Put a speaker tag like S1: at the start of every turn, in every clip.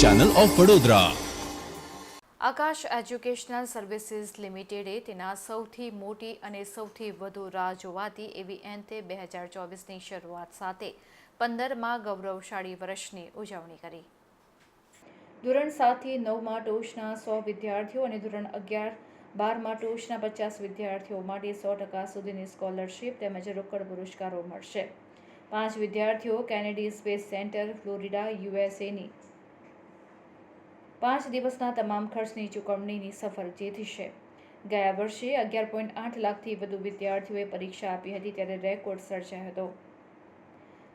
S1: Channel of Vadodara
S2: Aakash educational services લિમિટેડે તેના સૌથી મોટી અને સૌથી વધુ રાહ જોવાતી એવી એન્તે બે હજાર ચોવીસની શરૂઆત સાથે પંદરમાં ગૌરવશાળી વર્ષની ઉજવણી કરી. ધોરણ સાતથી નવમાં ટોચના સો વિદ્યાર્થીઓ અને ધોરણ અગિયાર બારમાં ટોચના પચાસ વિદ્યાર્થીઓ માટે સો ટકા સુધીની સ્કોલરશીપ તેમજ રોકડ પુરસ્કારો મળશે. પાંચ વિદ્યાર્થીઓ કેનેડી સ્પેસ સેન્ટર, ફ્લોરિડા યુએસએની પાંચ દિવસના તમામ ખર્ચની ચૂકવણીની સફળ જીતશે ગયા વર્ષે અગિયાર પોઈન્ટ આઠ લાખથી વધુ વિદ્યાર્થીઓએ પરીક્ષા આપી હતી ત્યારે રેકોર્ડ સર્જાયો હતો.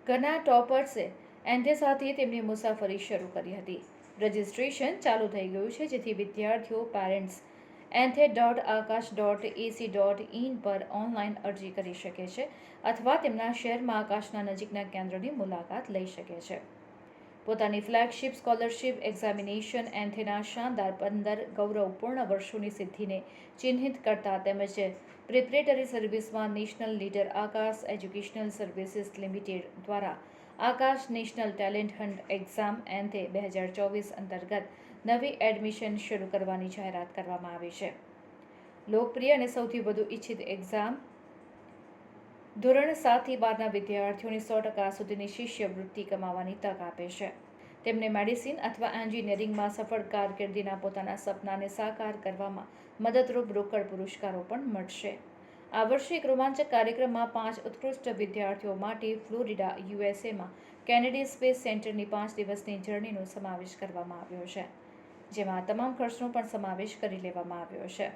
S2: ઘરના ટોપર્સે એન્ડે સાથે તેમની મુસાફરી શરૂ કરી હતી. રજિસ્ટ્રેશન ચાલુ થઈ ગયું છે, જેથી વિદ્યાર્થીઓ parents ANTHE dot Aakash dot AC dot in પર ઓનલાઈન અરજી કરી શકે છે, અથવા તેમના શહેરમાં આકાશના નજીકના કેન્દ્રની મુલાકાત લઈ શકે છે. પોતાની ફ્લેગશિપ સ્કોલરશિપ એક્ઝામિનેશન એન્થેના શાનદાર પંદર ગૌરવપૂર્ણ વર્ષોની સિદ્ધિને ચિહ્નિત કરતા તેમજ પ્રિપરેટરી સર્વિસમાં national leader Aakash educational services limited દ્વારા Aakash national talent hunt exam ANTHE બે હજાર ચોવીસ અંતર્ગત નવી એડમિશન શરૂ કરવાની જાહેરાત કરવામાં આવી છે. લોકપ્રિય અને સૌથી વધુ ઇચ્છિત એક્ઝામ ધોરણ સાતથી બારના વિદ્યાર્થીઓને સો ટકા સુધીની શિષ્યવૃત્તિ કમાવાની તક આપે છે. તેમને મેડિસિન અથવા એન્જિનિયરિંગમાં સફળ કારકિર્દીના પોતાના સપનાને સાકાર કરવામાં મદદરૂપ રોકડ પુરસ્કારો પણ મળશે. આ વર્ષે એક રોમાંચક કાર્યક્રમમાં પાંચ ઉત્કૃષ્ટ વિદ્યાર્થીઓ માટે ફ્લોરિડા યુએસએમાં કેનેડી સ્પેસ સેન્ટરની પાંચ દિવસની જર્નીનો સમાવેશ કરવામાં આવ્યો છે, જેમાં તમામ ખર્ચનો પણ સમાવેશ કરી લેવામાં આવ્યો છે.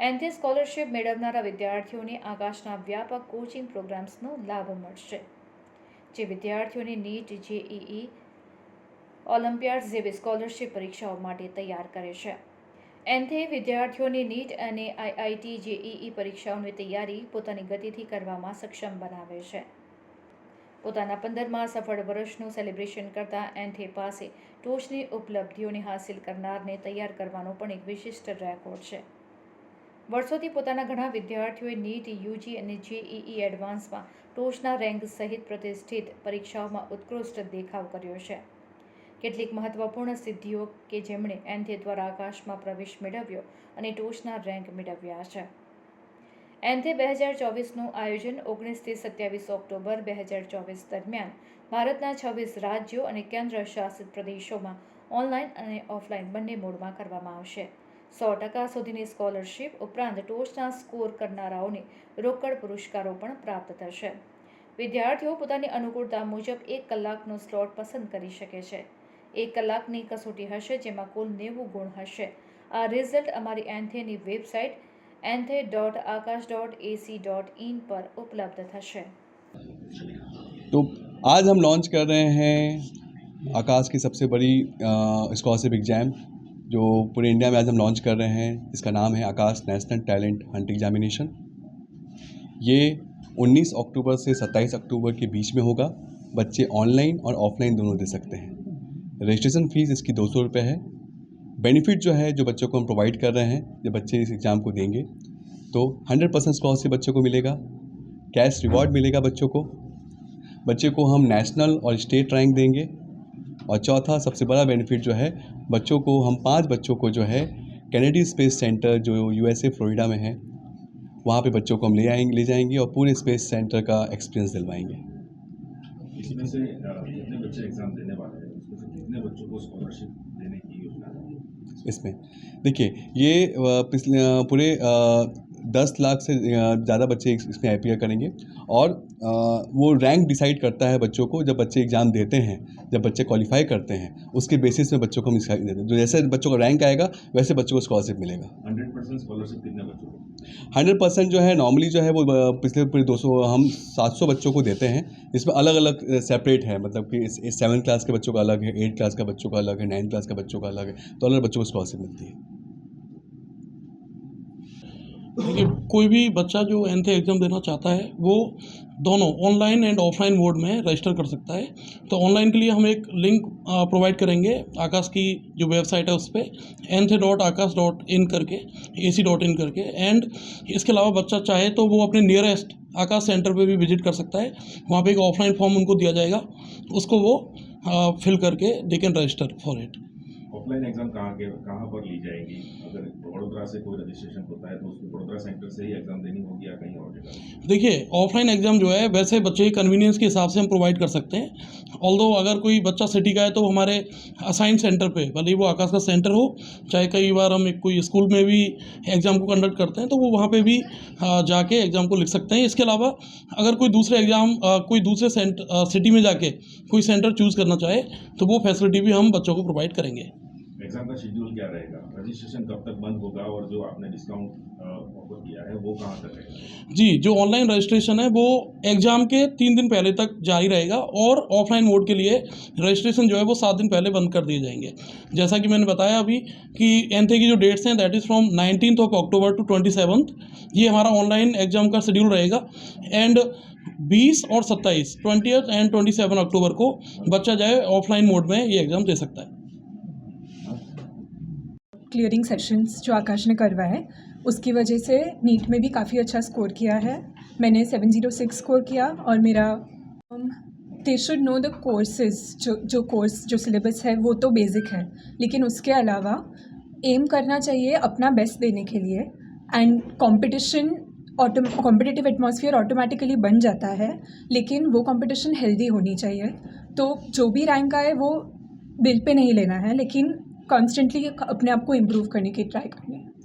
S2: એન્થે સ્કોલરશિપ મેળવનારા વિદ્યાર્થીઓને આકાશના વ્યાપક કોચિંગ પ્રોગ્રામ્સનો લાભ મળશે. જે વિદ્યાર્થીઓને નીટ જેઈઈ ઓલિમ્પિયાડ જેવી સ્કોલરશિપ પરીક્ષાઓ માટે તૈયાર કરે છે. એન્થે વિદ્યાર્થીઓને નીટ અને આઈઆઈટી જેઈઈ પરીક્ષાઓની તૈયારી પોતાની ગતિથી કરવામાં સક્ષમ બનાવે છે. પોતાના પંદરમાં સફળ વર્ષનું સેલિબ્રેશન કરતા એન્થે પાસે ટોચની ઉપલબ્ધિઓને હાંસિલ કરનારને તૈયાર કરવાનો પણ એક વિશિષ્ટ રેકોર્ડ છે. વર્ષોથી પોતાના ઘણા વિદ્યાર્થીઓએ નીટ, યુજી અને જેઈઈ એડવાન્સમાં ટોચના રેન્ક સહિત પ્રતિષ્ઠિત પરીક્ષાઓમાં ઉત્કૃષ્ટ દેખાવ કર્યો છે. કેટલીક મહત્વપૂર્ણ સિદ્ધિઓ કે જેમણે એન્થે દ્વારા આકાશમાં પ્રવેશ મેળવ્યો અને ટોચના રેન્ક મેળવ્યા છે. એન્થે બે હજાર ચોવીસનું આયોજન ઓગણીસથી સત્યાવીસ ઓક્ટોબર બે હજાર ચોવીસ દરમિયાન ભારતના છવ્વીસ રાજ્યો અને કેન્દ્ર શાસિત પ્રદેશોમાં ઓનલાઈન અને ઓફલાઈન બંને મોડમાં કરવામાં આવશે. સો ટકા સુધીની સ્કોલરશીપ ઉપરાંત ટોચના સ્કોર કરનારાઓને રોકડ પુરસ્કારો પણ પ્રાપ્ત થશે વિદ્યાર્થીઓ પોતાની અનુકૂળતા મુજબ એક કલાકનો સ્લોટ પસંદ કરી શકે છે એક કલાકની કસોટી હશે જેમાં કુલ નેવું ગુણ હશે આ રિઝલ્ટ અમારી એન્થેની website ANTHE dot Aakash dot A C dot in पर उपलब्ध થશે
S3: तो आज हम लॉन्च कर रहे हैं आकाश की सबसे बड़ी स्कॉलरशिप एग्ज़ाम जो पूरे इंडिया में आज हम लॉन्च कर रहे हैं, इसका नाम है Aakash national talent hunt examination ये 19 अक्टूबर से 27 अक्टूबर के बीच में होगा। बच्चे ऑनलाइन और ऑफलाइन दोनों दे सकते हैं। रजिस्ट्रेशन फ़ीस इसकी दो सौ रुपये है। बेनिफिट जो है, जो बच्चों को हम प्रोवाइड कर रहे हैं, जब बच्चे इस एग्ज़ाम को देंगे तो 100 परसेंट स्कॉलरशिप बच्चों को मिलेगा। कैश रिवॉर्ड मिलेगा बच्चों को। बच्चे को हम नेशनल और स्टेट रैंक देंगे। और चौथा सबसे बड़ा बेनिफिट जो है बच्चों को हम पाँच बच्चों को जो है कैनेडी स्पेस सेंटर जो यूएसए फ्लोरिडा में है वहाँ पे बच्चों को हम ले आएँगे ले जाएँगे और पूरे स्पेस सेंटर का एक्सपीरियंस दिलवाएँगे।
S4: इसमें से अ, बच्चे एग्ज़ाम देने वाले हैं? उसमें से कितने बच्चों को स्कॉलरशिप देने की योजना है?
S3: इसमें। देखिए ये पिछले पूरे दस लाख से ज़्यादा बच्चे इसमें आई करेंगे। और वो रैंक डिसाइड करता है बच्चों को जब बच्चे एग्ज़ाम देते हैं जब बच्चे क्वालिफाई करते हैं उसके बेसिस में बच्चों को हम देते हैं। जो जैसे बच्चों का रैंक आएगा वैसे बच्चों को स्कॉलरशिप मिलेगा।
S4: हंड्रेड परसेंट स्कॉलरशिप कितने बच्चों को?
S3: हंड्रेड परसेंट जो है नॉर्मली जो है वो पिछले पूरे दो सौ हम सात सौ बच्चों को देते हैं। इसमें अलग अलग सेपरेट है मतलब कि सेवन क्लास के बच्चों का अलग है एट क्लास का बच्चों का अलग है नाइन क्लास का बच्चों का अलग है तो अलग बच्चों को स्कॉलरशिप मिलती है।
S5: देखिए, कोई भी बच्चा जो एंथे एग्ज़ाम देना चाहता है, वो दोनों ऑनलाइन एंड ऑफलाइन मोड में रजिस्टर कर सकता है। तो ऑनलाइन के लिए हम एक लिंक प्रोवाइड करेंगे आकाश की जो वेबसाइट है उस पर ANTHE dot Aakash dot in करके ए सी डॉट इन करके। एंड इसके अलावा बच्चा चाहे तो वो अपने नियरेस्ट आकाश सेंटर पे भी विज़िट कर सकता है। वहाँ पे एक ऑफलाइन फॉर्म उनको दिया जाएगा, उसको वो फिल करके दे can register for it
S4: offline exam कहाँ के, कहाँ पर ली जाएगी? अगर बड़ोदरा से कोई रजिस्ट्रेशन होता है तो उसको सेंटर से ही एग्ज़ाम देनी होगी या कहीं और
S5: देखिए ऑफलाइन एग्ज़ाम जो है, वैसे बच्चे के कन्वीनियंस के हिसाब से हम प्रोवाइड कर सकते हैं। ऑल अगर कोई बच्चा सिटी का है तो हमारे असाइन सेंटर पे, भले ही वो आकाश का सेंटर हो, चाहे कई बार हम एक कोई स्कूल में भी एग्ज़ाम को कंडक्ट करते हैं तो वो वहाँ पे भी जाके एग्ज़ाम को लिख सकते हैं। इसके अलावा, अगर कोई दूसरे एग्ज़ाम कोई दूसरे सेंटर सिटी में जाके कोई सेंटर चूज़ करना चाहे तो वो फैसिलिटी भी हम बच्चों को प्रोवाइड करेंगे।
S4: एग्ज़ाम का शेड्यूल क्या रहेगा? रजिस्ट्रेशन कब तक बंद होगा और जो आपने डिस्काउंट ऑफ़र किया है, वो कहाँ तक रहेगा?
S5: जी, जो ऑनलाइन रजिस्ट्रेशन है, वो एग्ज़ाम के तीन दिन पहले तक जारी रहेगा और ऑफलाइन मोड के लिए रजिस्ट्रेशन जो है, वो सात दिन पहले बंद कर दिए जाएँगे। जैसा कि मैंने बताया अभी कि एनथे की जो डेट्स हैं that is from nineteen of October to twenty seventh ये हमारा ऑनलाइन एग्ज़ाम का शेड्यूल रहेगा। एंड 20 और 27 ट्वेंटी एंड 27 अक्टूबर को बच्चा जाए ऑफलाइन मोड में ये एग्ज़ाम दे सकता है।
S1: क्लियरिंग सेशंस जो आकाश ने करवाए उसकी वजह से नीट में भी काफ़ी अच्छा स्कोर किया है। मैंने सेवन ज़ीरो सिक्स स्कोर किया और मेरा they should know the courses जो जो कोर्स जो सिलेबस है, वो तो बेसिक है। लेकिन उसके अलावा एम करना चाहिए अपना बेस्ट देने के लिए and competition competitive atmosphere automatically बन जाता है, लेकिन वो कंपटीशन हेल्दी होनी चाहिए। तो जो भी रैंक आए, वो दिल पे नहीं लेना है, लेकिन कॉन्स्टेंटली अपने आप को इम्प्रूव करने की ट्राई करनी है।